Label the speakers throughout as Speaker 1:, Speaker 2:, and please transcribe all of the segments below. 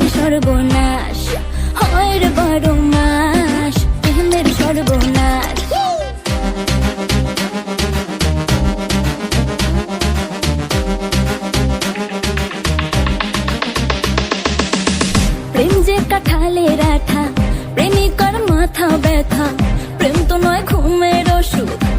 Speaker 1: প্রেমের সর্বনাশ, হয় রে মাস প্রেমের সর্বনাশ। প্রেম যে কাঠালের আঠা প্রেমিকার মাথা ব্যথা, প্রেম তো নয় ঘুমের ওষুধ।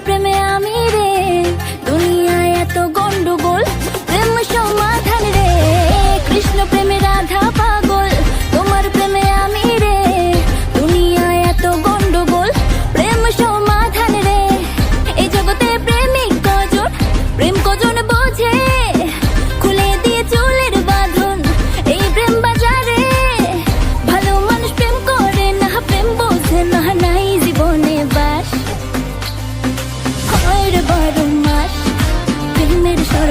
Speaker 1: প্রেমে আমি রে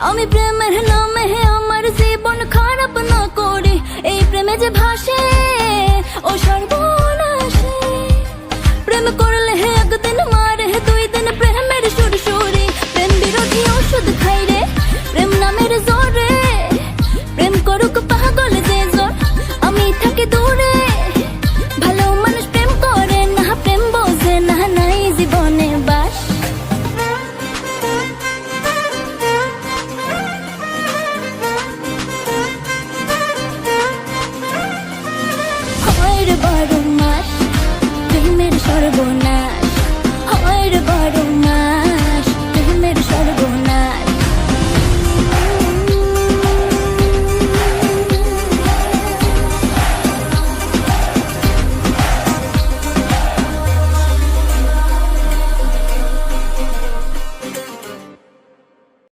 Speaker 1: আমি প্রেমের নামে আমার জীবন খারাপ না করি। এই প্রেমে যে ভাসে, ও সর্বনাশে। প্রেম করলে হে একদিন মারে, দুই দিন প্রেমের সুর সুরি। প্রেম বিরোধী ওষুধ খাই রে, প্রেম নামের জোরে প্রেম করুক পাগল যে জোর আমি থাকি দূরে।